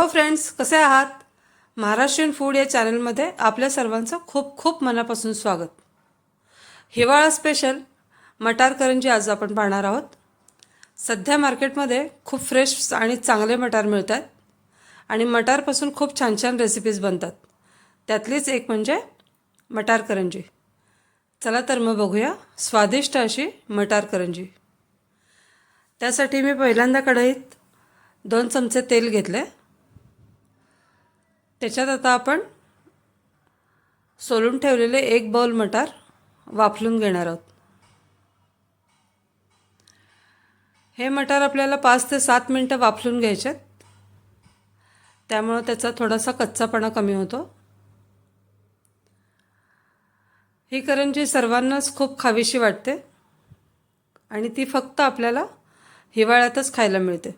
Hello friends कसे आहात? Maharashtrian food या चॅनलमध्ये आपल्या सर्वांचं खूप खूप मनापासून स्वागत. हिवाळा स्पेशल मटार करंजी आज आपण पाहणार आहोत. सध्या मार्केटमध्ये खूप फ्रेश आणि चांगले मटार मिळत आहेत आणि मटारपासून खूप छान छान रेसिपीज बनतात. त्यातलीच एक म्हणजे मटार करंजी. चला तर मग बघूया स्वादिष्ट अशी मटार करंजी. त्यासाठी मी पहिल्यांदा कढईत दोन चमचे तेल घेतले. त्याच्यात आता आपण सोलून ठेवलेले एक बाउल मटार वाफलून घेणार आहोत. हे मटार आपल्याला पाच ते सात मिनटं वाफलून घ्यायचे त्यामुळं त्याचा थोडासा कच्चापणा कमी होतो. ही करंजी सर्वांनाच खूप खावीशी वाटते आणि ती फक्त आपल्याला हिवाळ्यातच खायला मिळते.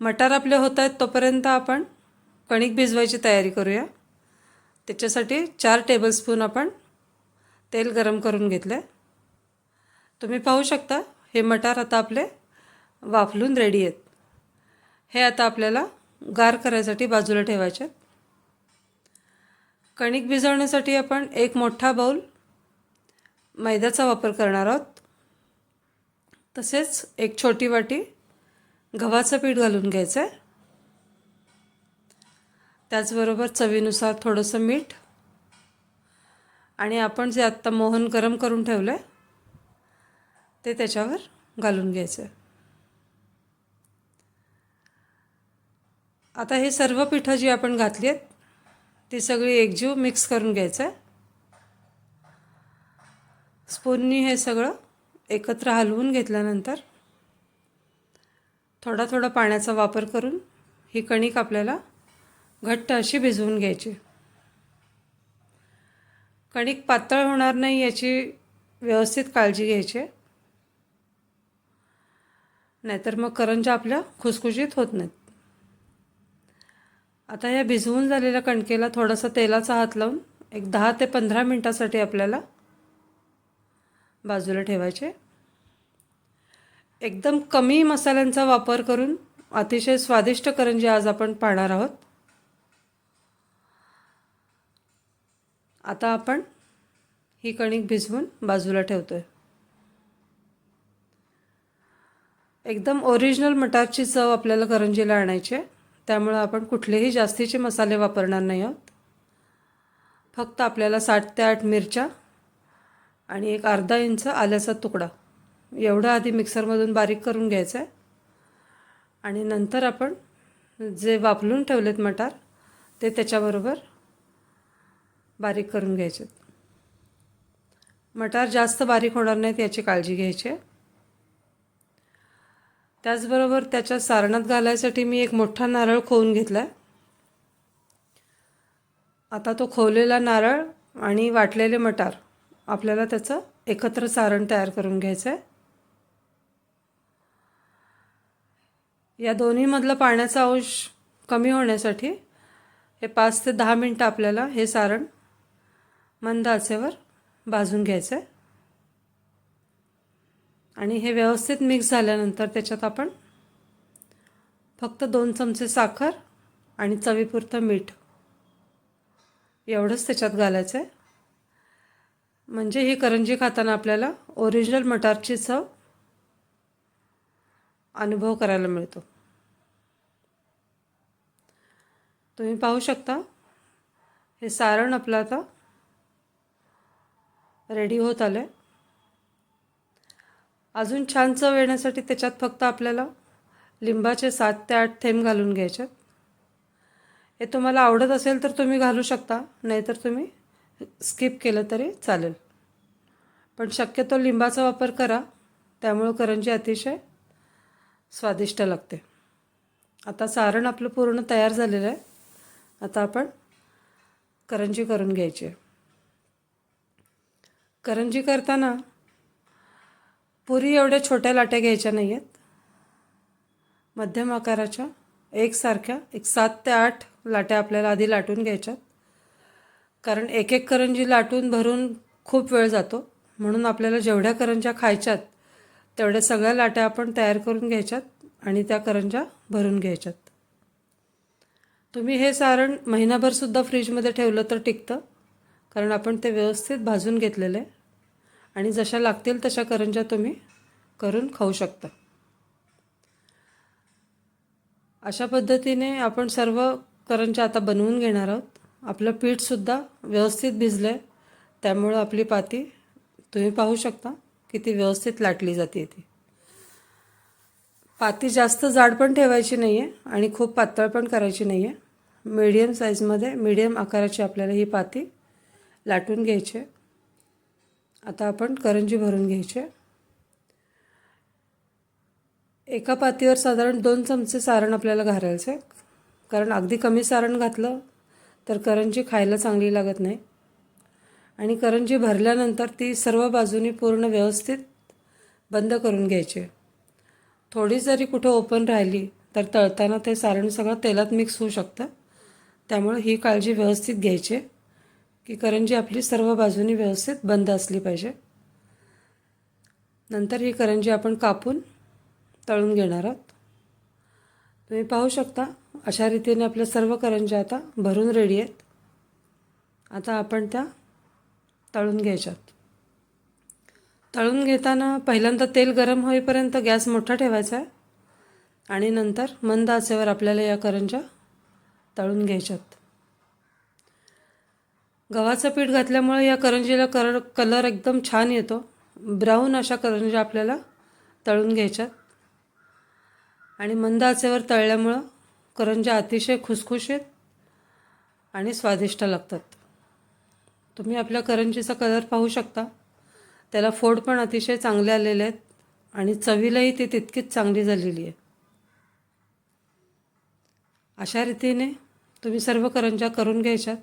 मटार आपले होत आहेत तोपर्यंत आपण कणिक भिजवायची तयारी करूया. त्याच्यासाठी चार टेबलस्पून आपण तेल गरम करून घेतले तुम्ही पाहू शकता हे मटार आता आपले वाफलून रेडी आहेत. हे आता आपल्याला गार करायसाठी बाजूला ठेवायचे आहेत. कणिक भिजवण्यासाठी आपण एक मोठा बाऊल मैद्याचा वापर करणार आहोत. तसेच एक छोटी वाटी गव्हाचं पीठ घालून घ्यायचं आहे त्याचबरोबर चवीनुसार थोडंसं मीठ. आणि आपण जे आत्ता मोहन गरम करून ठेवलं आहे ते त्याच्यावर घालून घ्यायचं आहे आता हे सर्व पिठं जी आपण घातली आहेत ती सगळी एकजीव मिक्स करून घ्यायचं आहे स्पूननी हे सगळं एकत्र हलवून घेतल्यानंतर थोडा थोडा पाण्याचा वापर करून ही कणिक आपल्याला घट्ट अशी भिजवून घ्यायची. कणिक पातळ होणार नाही याची व्यवस्थित काळजी घ्यायची. नाहीतर मग करंजा आपल्या खुसखुशीत होत नाहीत. आता या भिजवून झालेल्या कणकेला थोडासा तेलाचा हात लावून एक दहा ते पंधरा मिनटासाठी आपल्याला बाजूला ठेवायचे. एकदम कमी मसाल्यांचा वापर करून अतिशय स्वादिष्ट करंजी आज आपण पाहणार आहोत. आता आपण ही कणिक भिजवून बाजूला ठेवतो आहे एकदम ओरिजिनल मटारची चव आपल्याला करंजीला आणायची आहे. त्यामुळं आपण कुठलेही जास्तीचे मसाले वापरणार नाही आहोत. फक्त आपल्याला साठ ते आठ मिरच्या आणि एक अर्धा इंच आल्याचा तुकडा. एवढं आधी मिक्सरमधून बारीक करून घ्यायचं आहे. आणि नंतर आपण जे वापरून ठेवलेत मटार ते त्याच्याबरोबर बारीक करून घ्यायचे. मटार जास्त बारीक होणार नाहीत याची काळजी घ्यायची. आहे त्याचबरोबर त्याच्या सारणात घालायसाठी मी एक मोठा नारळ खोवून घेतला आहे आता तो खोवलेला नारळ आणि वाटलेले मटार आपल्याला त्याचं एकत्र सारण तयार करून घ्यायचं आहे या दोन्हीमधलं पाण्याचा अंश कमी होण्यासाठी हे पाच ते दहा मिनटं आपल्याला हे सारण मंद आचेवर भाजून घ्यायचं आहे आणि हे व्यवस्थित मिक्स झाल्यानंतर त्याच्यात आपण फक्त दोन चमचे साखर आणि चवीपुरतं मीठ एवढंच त्याच्यात घालायचं आहे म्हणजे ही करंजी खाताना आपल्याला ओरिजिनल मटारची चव अनुभव करायला मिळतो. तुम्ही पाहू शकता हे सारण आपलं आता रेडी होत आलं आहे अजून छान चव येण्यासाठी त्याच्यात फक्त आपल्याला लिंबाचे सात ते आठ थेंब घालून घ्यायचे हे तुम्हाला आवडत असेल तर तुम्ही घालू शकता नाहीतर तुम्ही स्किप केलं तरी चालेल. पण शक्यतो लिंबाचा वापर करा त्यामुळं करंजी अतिशय स्वादिष्ट लागते. आता सारण आपलं पूर्ण तयार झालेलं आहे. आता आपण करंजी करून घ्यायची आहे. करंजी करताना पुरी एवढ्या छोट्या लाट्या घ्यायच्या नाही आहेत मध्यम आकाराच्या एकसारख्या एक सात ते आठ लाट्या आपल्याला आधी लाटून घ्यायच्यात. कारण एक एक करंजी लाटून भरून खूप वेळ जातो. म्हणून आपल्याला जेवढ्या करंज्या खायच्यात तेवढ्या सगळ्या लाट्या आपण तयार करून घ्यायच्यात आणि त्या करंज्या भरून घ्यायच्यात. तुम्ही हे सारण महिनाभरसुद्धा फ्रीजमध्ये ठेवलं तर टिकतं कारण आपण ते व्यवस्थित भाजून घेतलेलं आहे. आणि जशा लागतील तशा करंज्या तुम्ही करून खाऊ शकता. अशा पद्धतीने आपण सर्व करंज्या आता बनवून घेणार आहोत. आपलं पीठसुद्धा व्यवस्थित भिजलं आहे त्यामुळं आपली पाती तुम्ही पाहू शकता किती व्यवस्थित लाटली जाते ती. पाती जास्त जाड पण ठेवायची नाही आहे आणि खूप पातळ पण करायची नाही आहे मीडियम साईजमध्ये मीडियम आकाराची आपल्याला ही पाती लाटून घ्यायची आहे. आता आपण करंजी भरून घ्यायची. एका पातीवर साधारण दोन चमचे सारण आपल्याला घालायचं. आहे कारण अगदी कमी सारण घातलं तर करंजी खायला चांगली लागत नाही. आणि करंजी भरल्यानंतर ती सर्व बाजूनी पूर्ण व्यवस्थित बंद करून घ्यायची. थोडी जरी कुठं ओपन राहिली तर तळताना ते सारण सगळं तेलात मिक्स होऊ शकतं. त्यामुळे ही काळजी व्यवस्थित घ्यायची. आहे की करंजी आपली सर्व बाजूनी व्यवस्थित बंद असली पाहिजे. नंतर ही करंजी आपण कापून तळून घेणार आहोत. तुम्ही पाहू शकता अशा रीतीने आपल्या सर्व करंज्या आता भरून रेडी आहेत आता आपण त्या तळून घ्यायच्यात. तळून घेताना पहिल्यांदा तेल गरम होईपर्यंत गॅस मोठा ठेवायचा आहे आणि नंतर मंद आचेवर आपल्याला या करंज्या तळून घ्यायच्यात. गव्हाचं पीठ घातल्यामुळे या करंजीला कर कलर एकदम छान येतो. ब्राऊन अशा करंज्या आपल्याला तळून घ्यायच्यात. आणि मंद आचेवर तळल्यामुळं करंज्या अतिशय खुसखुशीत आणि स्वादिष्ट लागतात. तुम्ही आपल्या करंजीचा कलर पाहू शकता. त्याला फोड पण अतिशय चांगले आलेले आहेत आणि चवीलाही ती तितकीच चांगली झालेली आहे. अशा रीतीने तुम्ही सर्व करंज्या करून घ्यायच्यात.